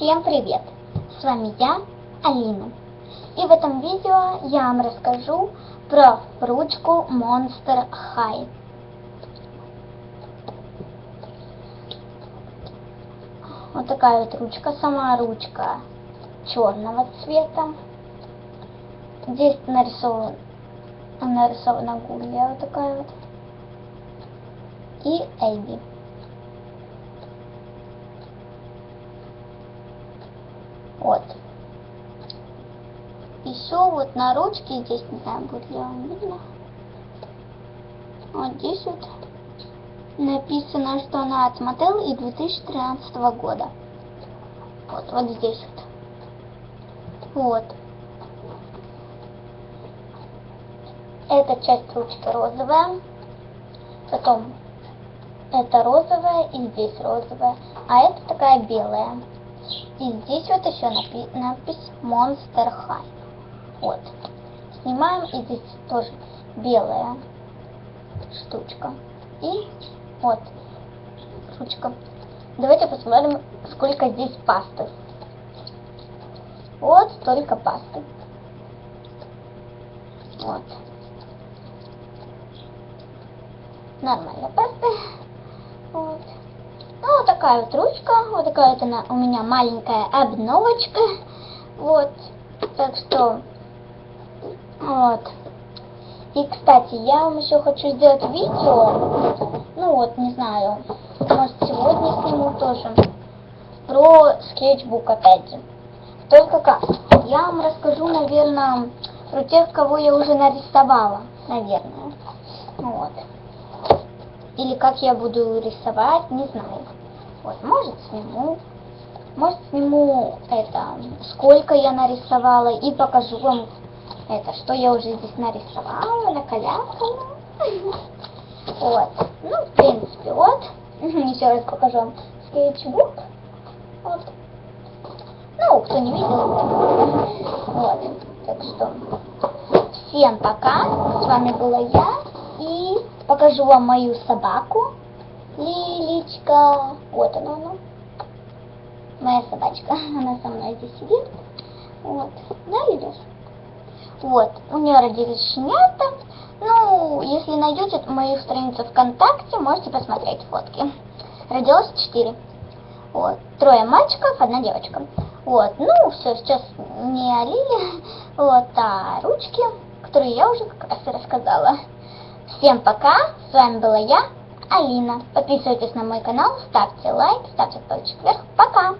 Всем привет! С вами я, Алина. И в этом видео я вам расскажу про ручку Monster High. Вот такая вот ручка, сама ручка черного цвета. Здесь нарисован, нарисована гулья вот такая вот. И Эйби. Вот. Еще вот на ручке, здесь не знаю, будет ли вам видно. Вот здесь вот написано, что она от Mattel и 2013 года. Вот, вот здесь вот. Вот. Эта часть ручки розовая. Потом это розовая и здесь розовая. А это такая белая. И здесь вот еще напи надпись Monster High. Вот. Снимаем, и здесь тоже белая штучка. И вот ручка. Давайте посмотрим, сколько здесь пасты. Вот столько пасты. Вот. Нормально паста. Вот. Ну, вот такая вот ручка, вот такая вот она у меня маленькая обновочка. Вот. Так что, вот. И, кстати, я вам еще хочу сделать видео, ну вот, не знаю, может сегодня сниму тоже, про скетчбук опять же. Только как? Я вам расскажу, наверное, про тех, кого я уже нарисовала, наверное. Вот или как я буду рисовать, не знаю. Вот, может сниму, может сниму это, сколько я нарисовала и покажу вам это, что я уже здесь нарисовала, накалякала. Вот, ну, в принципе, вот. Еще раз покажу вам скетчбук. Вот. Ну, кто не видел. Вот, так что всем пока. С вами была я и покажу вам мою собаку. Лилечка. Вот она, она. Моя собачка. Она со мной здесь сидит. Вот. Да, Лилюш? Вот. У нее родились щенята. Ну, если найдете мою страницу ВКонтакте, можете посмотреть фотки. Родилось 4. Вот. Трое мальчиков, одна девочка. Вот. Ну, все, сейчас не о Лиле. Вот, а ручки, которые я уже как раз и рассказала. Всем пока, с вами была я, Алина. Подписывайтесь на мой канал, ставьте лайк, ставьте пальчик вверх. Пока!